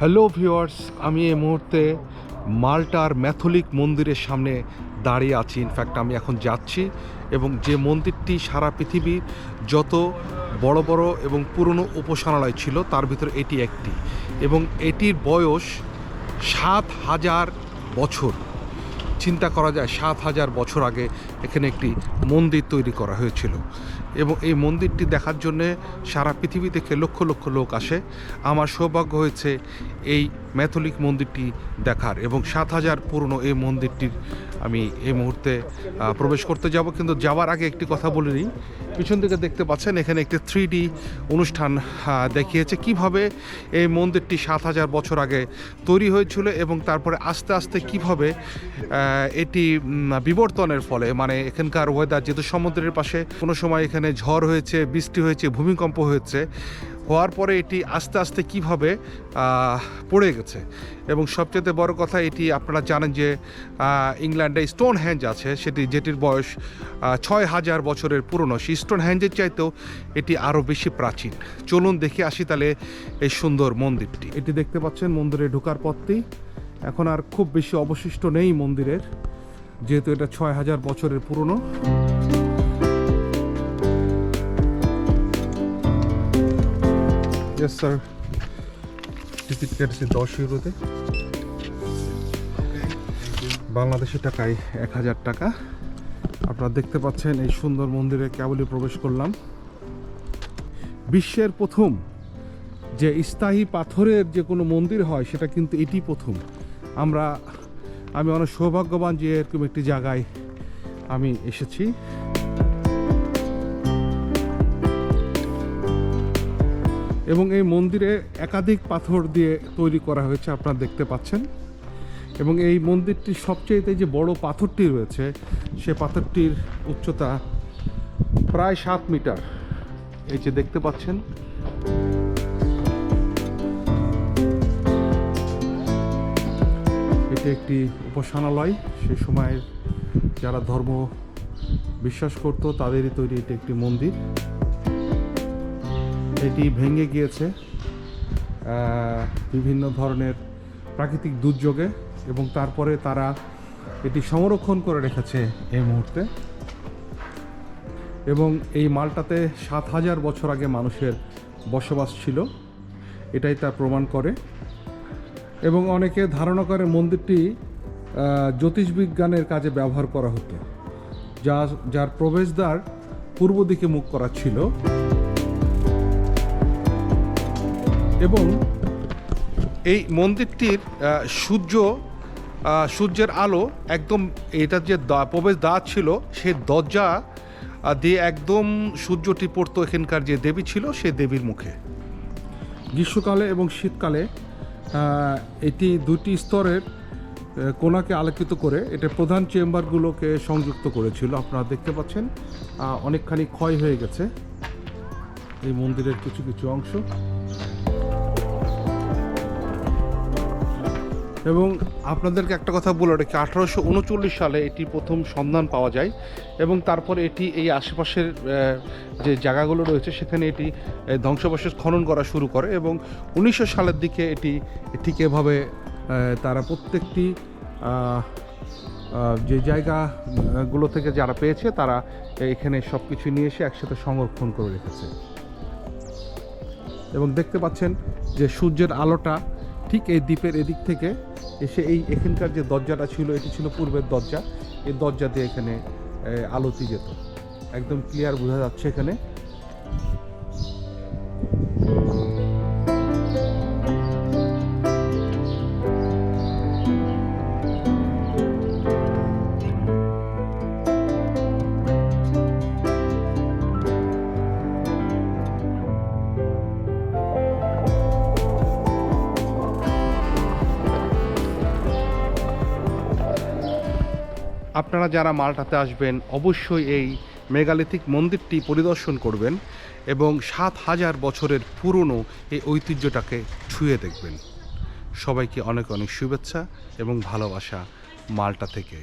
Hello viewers আমি এই মুহূর্তে মাল্টার ম্যাথলিক মন্দিরের সামনে দাঁড়িয়ে আছি। ইনফ্যাক্ট আমি এখন যাচ্ছি এবং যে মন্দিরটি সারা পৃথিবীর যত বড় বড় এবং পুরনো উপাসনালয় ছিল, তার ভিতরে এটি একটি। এবং এটির বয়স সাত হাজার বছর। চিন্তা করা যায়, সাত হাজার বছর আগে এখানে একটি মন্দির তৈরি করা হয়েছিল। এবং এই মন্দিরটি দেখার জন্যে সারা পৃথিবী থেকে লক্ষ লক্ষ লোক আসে। আমার সৌভাগ্য হয়েছে এই ম্যাথলিক মন্দিরটি দেখার এবং সাত হাজার পুরনো এই মন্দিরটির আমি এই মুহূর্তে প্রবেশ করতে যাব, কিন্তু যাওয়ার আগে একটি কথা বলে নিই। পিছন দিকে দেখতে পাচ্ছেন, এখানে একটি থ্রি ডি অনুষ্ঠান দেখিয়েছে কীভাবে এই মন্দিরটি সাত হাজার বছর আগে তৈরি হয়েছিল এবং তারপরে আস্তে আস্তে কীভাবে এটি বিবর্তনের ফলে মানে এখানকার ওয়েদার যেহেতু সমুদ্রের পাশে, কোনো সময় এখানে ঝড় হয়েছে, বৃষ্টি হয়েছে, ভূমিকম্প হয়েছে হওয়ার পরে এটি আস্তে আস্তে কীভাবে পড়ে গেছে। এবং সবচেয়ে বড় কথা এটি আপনারা জানেন যে ইংল্যান্ডে স্টোন হ্যাঞ্জ আছে, সেটি, যেটির বয়স ছয় হাজার বছরের পুরনো। সেই স্টোন হ্যাঞ্জের চাইতেও এটি আরও বেশি প্রাচীন। চলুন দেখে আসি তাহলে এই সুন্দর মন্দিরটি। এটি দেখতে পাচ্ছেন মন্দিরে ঢোকার পথটি। এখন আর খুব বেশি অবশিষ্ট নেই মন্দিরের, যেহেতু এটা ছয় হাজার বছরের পুরনো। ইয়েস স্যার টিকিট কেটেছি দশ ইউরোতে। বাংলাদেশি টাকায় এক হাজার টাকা। আপনারা দেখতে পাচ্ছেন এই সুন্দর মন্দিরে কেবলই প্রবেশ করলাম। বিশ্বের প্রথম যে স্থায়ী পাথরের যে কোনো মন্দির হয় সেটা কিন্তু এটি প্রথম। আমরা আমি অনেক সৌভাগ্যবান যে এরকম একটি জায়গায় আমি এসেছি। এবং এই মন্দিরে একাধিক পাথর দিয়ে তৈরি করা হয়েছে, আপনারা দেখতে পাচ্ছেন। এবং এই মন্দিরটির সবচেয়ে যে বড় পাথরটি রয়েছে, সে পাথরটির উচ্চতা প্রায় সাত মিটার। এই যে দেখতে পাচ্ছেন। এটি একটি উপাসনালয়। সে সময় যারা ধর্ম বিশ্বাস করত, তাদেরই তৈরি এটি একটি মন্দির। এটি ভেঙে গিয়েছে বিভিন্ন ধরনের প্রাকৃতিক দুর্যোগে এবং তারপরে তারা এটি সংরক্ষণ করে রেখেছে এই মুহূর্তে। এবং এই মালটাতে সাত হাজার বছর আগে মানুষের বসবাস ছিল, এটাই তা প্রমাণ করে। এবং অনেকে ধারণা করে মন্দিরটি জ্যোতিষবিজ্ঞানের কাজে ব্যবহার করা হতো, যা, যার প্রবেশদ্বার পূর্ব দিকে মুখ করা ছিল। এবং এই মন্দিরটির সূর্য সূর্যের আলো একদম এটা যে প্রবেশ দ্বার ছিল সেই দরজা দিয়ে একদম সূর্যটি পড়তো এখানকার যে দেবী ছিল, সে দেবীর মুখে। গ্রীষ্মকালে এবং শীতকালে এটি দুটি স্তরের কোণাকে আলোকিত করে এটা প্রধান চেম্বারগুলোকে সংযুক্ত করেছিল। আপনারা দেখতে পাচ্ছেন অনেকখানি ক্ষয় হয়ে গেছে। এই মন্দিরের কিছু কিছু অংশ। এবং আপনাদেরকে একটা কথা বলে রাখি, আঠারোশো উনচল্লিশ সালে এটি প্রথম সন্ধান পাওয়া যায় এবং তারপরে এটি এই আশেপাশের যে জায়গাগুলো রয়েছে সেখানে এটি ধ্বংসাবশেষ খনন করা শুরু করে এবং উনিশশো সালের দিকে এটি ঠিক এভাবে তারা প্রত্যেকটি যে জায়গাগুলো থেকে যারা পেয়েছে তারা এখানে সব কিছু নিয়ে এসে একসাথে সংরক্ষণ করে রেখেছে। এবং দেখতে পাচ্ছেন যে সূর্যের আলোটা ঠিক এই দ্বীপের এদিক থেকে এসে এই এখানকার যে দরজাটা ছিল, এটি ছিল পূর্বের দরজা। এই দরজা দিয়ে এখানে আলোতি যেত। একদম ক্লিয়ার বোঝা যাচ্ছে এখানে। আপনারা যারা মালটাতে আসবেন, অবশ্যই এই মেগালিথিক মন্দিরটি পরিদর্শন করবেন এবং সাত হাজার বছরের পুরনো এই ঐতিহ্যটাকে ছুঁয়ে দেখবেন। সবাইকে অনেক অনেক শুভেচ্ছা এবং ভালোবাসা মালটা থেকে।